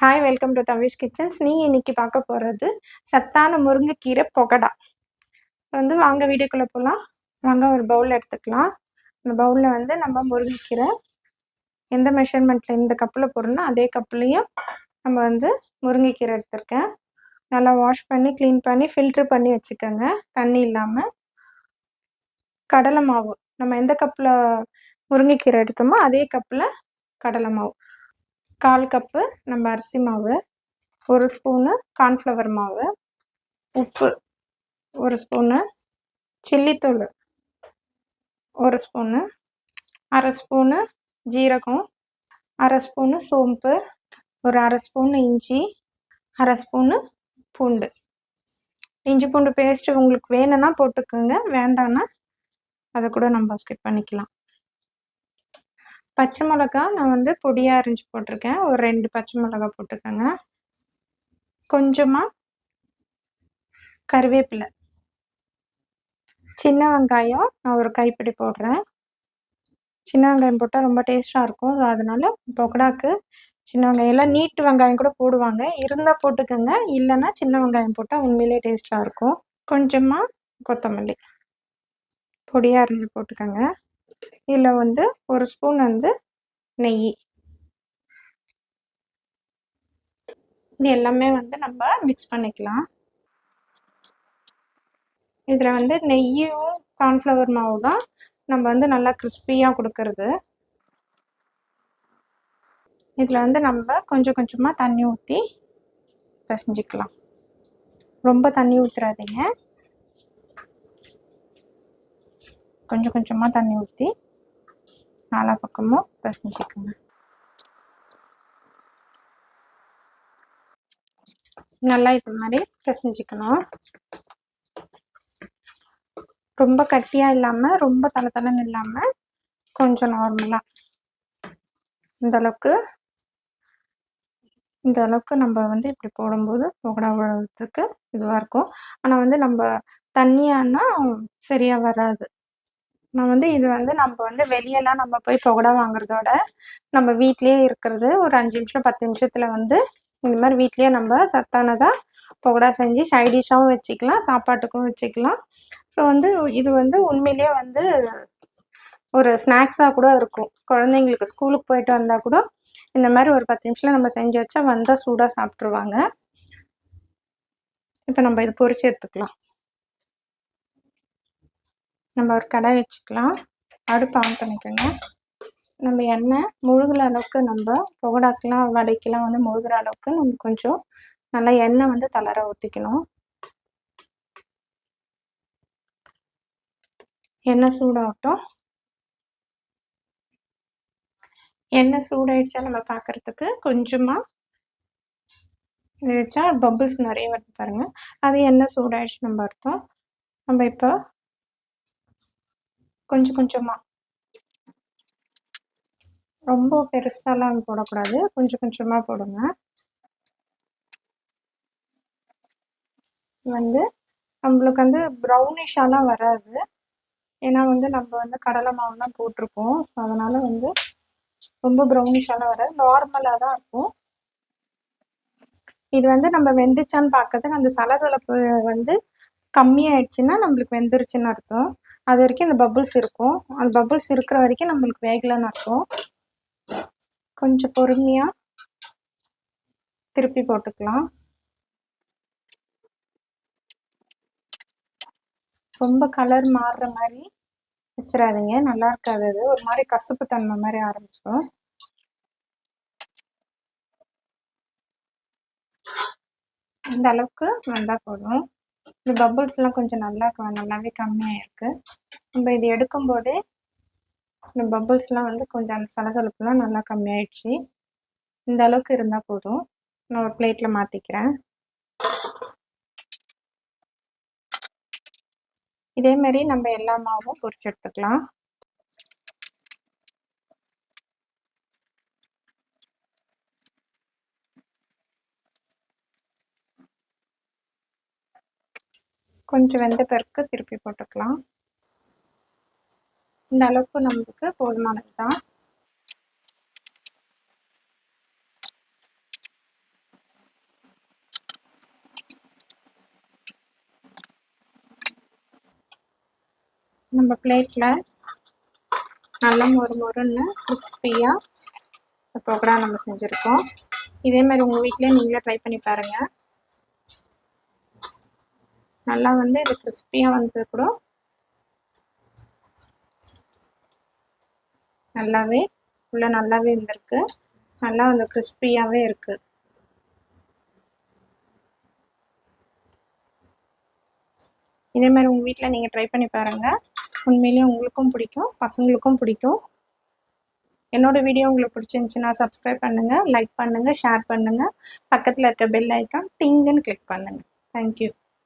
Hi welcome to Tavish kitchens நீங்கள் இன்னைக்கு பார்க்க போகிறது சத்தான முருங்கைக்கீரை பொகடா. வந்து வாங்க வீடியோக்குள்ளே போகலாம் வாங்க ஒரு பவுல் எடுத்துக்கலாம். அந்த பவுலில் வந்து நம்ம முருங்கைக்கீரை எந்த மெஷர்மெண்ட்டில் இந்த கப்பில் போடுறோன்னா அதே கப்புலையும் நம்ம வந்து முருங்கைக்கீரை எடுத்திருக்கேன். நல்லா வாஷ் பண்ணி க்ளீன் பண்ணி ஃபில்ட்ரு பண்ணி வச்சுக்கோங்க. தண்ணி இல்லாமல் கடலை மாவு. நம்ம எந்த கப்பில் முருங்கைக்கீரை எடுத்தோமோ அதே கப்பில் கடலை மாவு. கால் கப்பு நம்ம அரிசி மாவு ஒரு ஸ்பூனு கார்ன்ஃப்ளவர் மாவு உப்பு ஒரு ஸ்பூனு சில்லித்தூள் ஒரு ஸ்பூனு அரை ஸ்பூனு ஜீரகம் அரை ஸ்பூனு சோம்பு ஒரு அரை ஸ்பூனு இஞ்சி அரை ஸ்பூனு பூண்டு. இஞ்சி பூண்டு பேஸ்ட்டு உங்களுக்கு வேணும்னா போட்டுக்கோங்க வேண்டான்னா அதை கூட நம்ம ஸ்கிப் பண்ணிக்கலாம். பச்சை மிளகா நான் வந்து பொடியாக அரிஞ்சு போட்டிருக்கேன். ஒரு ரெண்டு பச்சை மிளகா போட்டுக்கோங்க. கொஞ்சமாக கருவேப்பிலை. சின்ன வெங்காயம் நான் ஒரு கைப்பிடி போடுறேன். சின்ன வெங்காயம் போட்டால் ரொம்ப டேஸ்ட்டாக இருக்கும். ஸோ அதனால பொக்கடாக்கு சின்ன வெங்காயம். எல்லாம் நீட்டு வெங்காயம் கூட போடுவாங்க. இருந்தால் போட்டுக்கோங்க. இல்லைன்னா சின்ன வெங்காயம் போட்டால் உண்மையிலே டேஸ்ட்டாக இருக்கும். கொஞ்சமாக கொத்தமல்லி. பொடியாக அரிஞ்சு போட்டுக்கோங்க. இதில் வந்து ஒரு ஸ்பூன் வந்து நெய். இது எல்லாமே வந்து நம்ம மிக்ஸ் பண்ணிக்கலாம். இதில் வந்து நெய்யும் கார்ன்ஃப்ளவர் மாவு தான் நம்ம வந்து நல்லா கிறிஸ்பியாக கொடுக்கறது. இதில் வந்து நம்ம கொஞ்சம் கொஞ்சமாக தண்ணி ஊற்றி பிசைஞ்சிக்கலாம். ரொம்ப தண்ணி ஊற்றுறாதீங்க கொஞ்சம் கொஞ்சமாக தண்ணி ஊற்றி நாலா பக்கமும் பிசைஞ்சிக்கோங்க நல்லா இது மாதிரி பிசைஞ்சிக்கணும் ரொம்ப கட்டியாக இல்லாமல் ரொம்ப தலை இல்லாமல் கொஞ்சம் நார்மலாக இந்த அளவுக்கு இந்த அளவுக்கு நம்ம வந்து இப்படி போடும்போது புகடா விழுறதுக்கு இதுவாக இருக்கும். ஆனால் வந்து நம்ம தண்ணியானா சரியாக வராது. நான் வந்து இது வந்து நம்ம வந்து வெளியெல்லாம் நம்ம போய் புகடா வாங்குறதோட நம்ம வீட்லேயே இருக்கிறது. ஒரு அஞ்சு நிமிஷம் பத்து நிமிஷத்தில் வந்து இந்த மாதிரி வீட்லேயே நம்ம சத்தானதாக புகடா செஞ்சு சைடிஷாகவும் வச்சுக்கலாம் சாப்பாட்டுக்கும் வச்சுக்கலாம். ஸோ வந்து இது வந்து உண்மையிலேயே வந்து ஒரு ஸ்நாக்ஸாக கூட இருக்கும். குழந்தைங்களுக்கு ஸ்கூலுக்கு போயிட்டு வந்தால் கூட இந்த மாதிரி ஒரு பத்து நிமிஷத்தில் நம்ம செஞ்சு வச்சா வந்தால் சூடாக சாப்பிட்ருவாங்க இப்போ நம்ம இது பொறிச்சு எடுத்துக்கலாம். நம்ம ஒரு கடாய் வச்சுக்கலாம். அடுப்பு ஆன் பண்ணிக்கோங்க. நம்ம எண்ணெய் முழுகிற அளவுக்கு நம்ம புகடாக்கெலாம் வடைக்கெலாம் வந்து முழுகிற அளவுக்கு நம்ம கொஞ்சம் நல்லா எண்ணெய் வந்து தளர ஊற்றிக்கணும் எண்ணெய் சூடாகட்டும். எண்ணெய் சூடாயிடுச்சா நம்ம பார்க்குறதுக்கு கொஞ்சமாக வச்சா பபிள்ஸ் நிறைய வருது பாருங்கள் அது எண்ணெய் சூடாயிடுச்சு நம்ம அர்த்தம். நம்ம இப்போ கொஞ்சம் கொஞ்சமாக ரொம்ப பெருசாலாம் போடக்கூடாது. கொஞ்சம் கொஞ்சமாக போடுங்க. வந்து நம்மளுக்கு வந்து ப்ரௌனிஷாலாம் வராது. ஏன்னா வந்து நம்ம வந்து கடலை மாவுலாம் போட்டிருக்கோம். ஸோ அதனால் வந்து ரொம்ப ப்ரௌனிஷாலாம் வராது. நார்மலாக தான் இருக்கும். இது வந்து நம்ம வெந்துச்சான்னு பார்க்கறதுக்கு அந்த சலசலப்பு வந்து கம்மியாயிடுச்சுன்னா நம்மளுக்கு வெந்துருச்சுன்னு அர்த்தம். அது வரைக்கும் இந்த பபுள்ஸ் இருக்கும். அந்த பபுள்ஸ் இருக்கிற வரைக்கும் நம்மளுக்கு வேகலாம் அர்த்தம். கொஞ்சம் பொறுமையாக திருப்பி போட்டுக்கலாம். ரொம்ப கலர் மாறுற மாதிரி வச்சிடாதீங்க. நல்லா இருக்காது அது. ஒரு மாதிரி கசப்பு தன்மை மாதிரி ஆரம்பிச்சிடும். இந்த அளவுக்கு வந்தால் போதும். இந்த பபுள்ஸ்லாம் கொஞ்சம் நல்லா நல்லாவே கம்மியாக இருக்குது நம்ம இது எடுக்கும்போதே இந்த பபுள்ஸ்லாம் வந்து கொஞ்சம் அந்த சலசலப்புலாம் நல்லா கம்மியாயிடுச்சு. இந்த அளவுக்கு இருந்தால் போதும். நான் ஒரு பிளேட்டில் மாற்றிக்கிறேன் இதே மாதிரி நம்ம எல்லா மாவும் பொரிச்சு எடுத்துக்கலாம். கொஞ்சம் வெந்த பிறகு திருப்பி போட்டுக்கலாம். இந்த அளவுக்கு நம்மளுக்கு போதுமானது தான். நம்ம பிளேட்டில் நல்ல மொறு மொறுன்னு கிறிஸ்பியாக ப்ரோக்ராம் நம்ம செஞ்சுருக்கோம். இதேமாதிரி உங்கள் வீட்டிலே நீங்களே ட்ரை பண்ணி பாருங்கள் நல்லா வந்து இது கிறிஸ்பியாக வந்தது கூட நல்லாவே உள்ள நல்லாவே இருந்திருக்கு. நல்லா அந்த கிறிஸ்பியாகவே இருக்குது இதே மாதிரி உங்கள் வீட்டில் நீங்கள் ட்ரை பண்ணி பாருங்கள் உண்மையிலேயே உங்களுக்கும் பிடிக்கும் பசங்களுக்கும் பிடிக்கும். என்னோட வீடியோ உங்களுக்கு பிடிச்சிருந்துச்சுன்னா சப்ஸ்கிரைப் பண்ணுங்கள் லைக் பண்ணுங்கள் ஷேர் பண்ணுங்கள் பக்கத்தில் இருக்க பெல் ஐக்கான் டிங்குன்னு கிளிக் பண்ணுங்கள் தேங்க்யூ